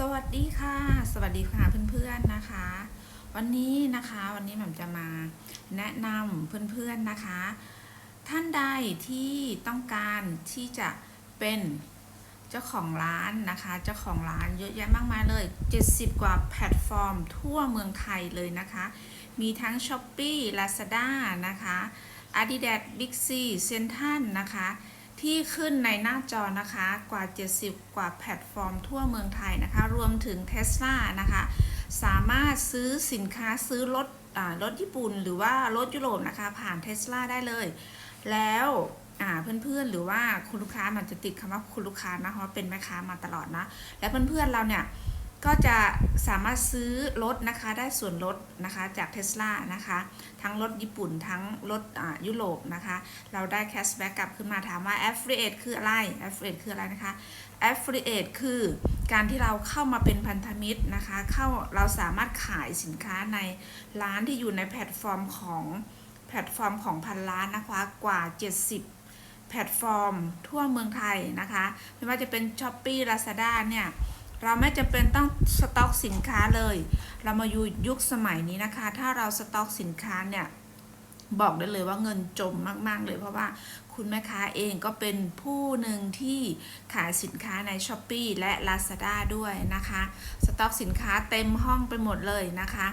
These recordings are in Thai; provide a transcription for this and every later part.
สวัสดีค่ะ สวัสดีค่ะเพื่อนๆนะคะ วันนี้นะคะวันนี้แหม่มจะมาแนะนำเพื่อนๆนะคะ ท่านใดที่ต้องการที่จะเป็นเจ้าของร้านนะคะ เจ้าของร้านเยอะแยะมากมายเลย 70 กว่าแพลตฟอร์ม ทั่วเมืองไทยเลยนะคะ มีทั้ง s h อ p e e Lazada นะคะ Adidas Big C Central นะคะ ที่ขึ้นในหน้าจอนะคะกว่า 70 กว่าแพลตฟอร์มทั่วเมืองไทยนะคะ รวมถึง Tesla นะคะ สามารถซื้อสินค้าซื้อรถอ่ารถญี่ปุ่น หรือว่ารถยุโรปนะคะ ผ่าน Tesla ได้เลย แล้วอ่าเพื่อนๆหรือว่าคุณลูกค้ามันจะติดคำว่าคุณลูกค้านะเพราะเป็นแม่ค้ามาตลอดนะ และเพื่อนๆเราเนี่ย ก็จะสามารถซื้อรถนะคะได้ส่วนลดนะคะจากเท sla นะคะทั้งรถญี่ปุ่นทั้งรถอ่ายุโรปนะคะเราได้แคชแบ็กกลับขึ้นมาถามว่า affiliate คืออะไร affiliate คืออะไรนะคะ affiliate คือการที่เราเข้ามาเป็นพันธมิตรนะคะเข้าเราสามารถขายสินค้าในร้านที่อยู่ในแพลตฟอร์มของแพลตฟอร์มของพันล้านนะคะกว่า 70แพลตฟอร์มทั่วเมืองไทยนะคะ ไม่ว่าจะเป็น s h อ p e e Lazada เนี่ย เราไม่จำเป็นต้องสต็อกสินค้าเลย เรามาอยู่ยุคสมัยนี้นะคะ ถ้าเราสต็อกสินค้าเนี่ยบอกได้เลยว่าเงินจมมาก ๆ เลยเพราะว่าคุณแม่ค้าเองก็เป็นผู้หนึ่งที่ขายสินค้าใน s h อ p e e และ Lazada ด้วยนะคะ สต็อกสินค้าเต็มห้องไปหมดเลยนะคะ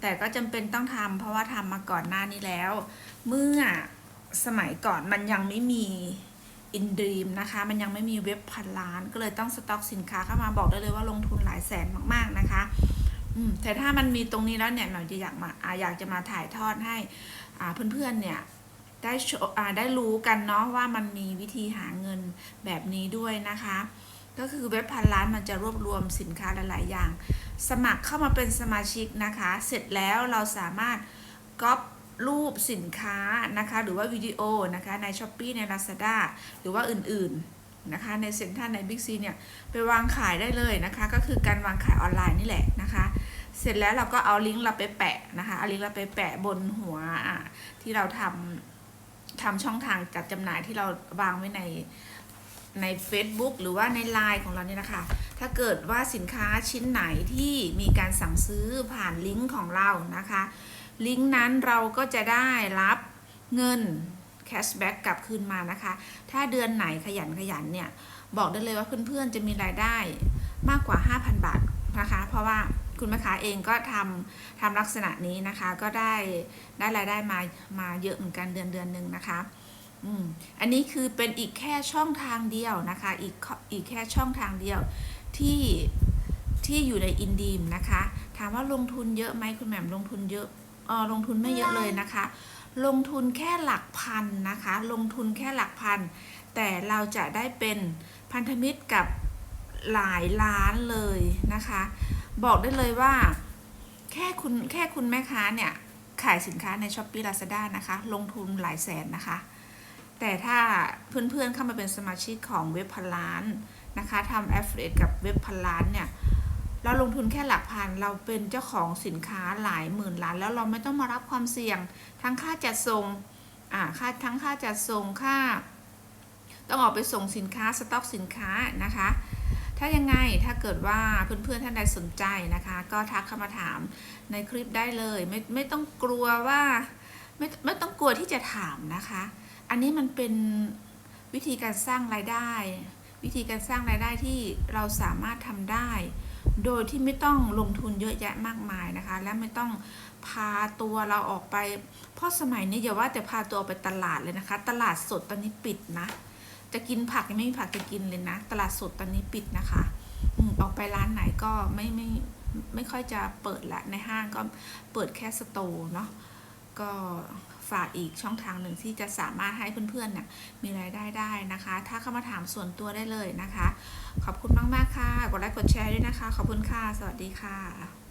แต่ก็จำเป็นต้องทำเพราะว่าทำมาก่อนหน้านี้แล้ว เมื่อสมัยก่อนมันยังไม่มี อินดีมนะคะ มันยังไม่มีเว็บพันล้าน ก็เลยต้องสต็อกสินค้าเข้ามาบอกได้เลยว่าลงทุนหลายแสนมากๆนะคะอืมแต่ถ้ามันมีตรงนี้แล้วเนี่ยเราจะอยากมาอาอยากจะมาถ่ายทอดให้อ่าเพื่อนๆเนี่ยได้โชอ่าได้รู้กันเนาะว่ามันมีวิธีหาเงินแบบนี้ด้วยนะคะ ก็คือเว็บพันล้านมันจะรวบรวมสินค้าหลายๆอย่าง สมัครเข้ามาเป็นสมาชิกนะคะ เสร็จแล้วเราสามารถก๊อป รูปสินค้านะคะหรือว่าวิดีโอนะคะใน s h อ p e e ใน Lazada หรือว่าอื่นๆนะคะในเซ็นทรัลใน Big C เนี่ยไปวางขายได้เลยนะคะ ก็คือการวางขายออนไลน์นี่แหละนะคะ เสร็จแล้วเราก็เอาลิงก์เราไปแปะนะคะเอาลิงก์เราไปแปะบนหัวที่เราทำทำช่องทางจัดจำหน่ายที่เราวางไว้ในใน Facebook หรือว่าใน Line ของเราเนี่ยนะคะ ถ้าเกิดว่าสินค้าชิ้นไหนที่มีการสั่งซื้อผ่านลิงก์ของเรานะคะ ลิงก์นั้นเราก็จะได้รับเงินแคชแบ็กกลับคืนมานะคะ ถ้าเดือนไหนขยันขยันเนี่ย บอกได้เลยว่าเพื่อนๆจะมีรายได้มากกว่า 5,000 บาทนะคะ เพราะว่าคุณแม่ค้าเองก็ทำทำลักษณะนี้นะคะ ก็ได้ได้รายได้มามาเยอะเหมือนกันเดือนเดือนหนึ่งนะคะอืมอันนี้คือเป็นอีกแค่ช่องทางเดียวนะคะ อีกออีกแค่ช่องทางเดียวที่ที่อยู่ในอินดีมนะคะ ถามว่าลงทุนเยอะไหมคุณแหม่มลงทุนเยอะ ลงทุนไม่เยอะเลยนะคะ ลงทุนแค่หลักพันนะคะ ลงทุนแค่หลักพัน แต่เราจะได้เป็นพันธมิตรกับหลายล้านเลยนะคะ บอกได้เลยว่าแค่คุณแค่คุณแม่ค้าเนี่ยขายสินค้าใน s h อ p e e Lazada นะคะ ลงทุนหลายแสนนะคะ แต่ถ้าเพื่อนๆเข้ามาเป็นสมาชิกของเว็บพันล้านนะคะทำ affiliate กับเว็บพันล้านเนี่ย เราลงทุนแค่หลักพัน เราเป็นเจ้าของสินค้าหลายหมื่นล้าน แล้วเราไม่ต้องมารับความเสี่ยง ทั้งค่าจัดส่งอ่าค่าทั้งค่าจัดส่งค่า ต้องออกไปส่งสินค้าสต็อกสินค้านะคะ ถ้ายังไงถ้าเกิดว่าเพื่อนๆท่านใดสนใจนะคะ ก็ทักเข้ามาถามในคลิปได้เลยไม่ไม่ต้องกลัวว่าไม่ไม่ต้องกลัวที่จะถามนะคะ อันนี้มันเป็นวิธีการสร้างรายได้ วิธีการสร้างรายได้ที่เราสามารถทำได้ โดยที่ไม่ต้องลงทุนเยอะแยะมากมายนะคะ และไม่ต้องพาตัวเราออกไป เพราะสมัยนี้อย่าว่าแต่พาตัวไปตลาดเลยนะคะ ตลาดสดตอนนี้ปิดนะ จะกินผักยังไม่มีผักจะกินเลยนะ ตลาดสดตอนนี้ปิดนะคะอืออกไปร้านไหนก็ไม่ไม่ไม่ค่อยจะเปิดละในห้างก็เปิดแค่สโตร์เนาะ ก็ฝากอีกช่องทางหนึ่งที่จะสามารถให้เพื่อนๆเนี่ยมีรายได้ได้นะคะ ถ้าเข้ามาถามส่วนตัวได้เลยนะคะ ขอบคุณมากๆค่ะ กดไลค์กดแชร์ด้วยนะคะ ขอบคุณค่ะ สวัสดีค่ะ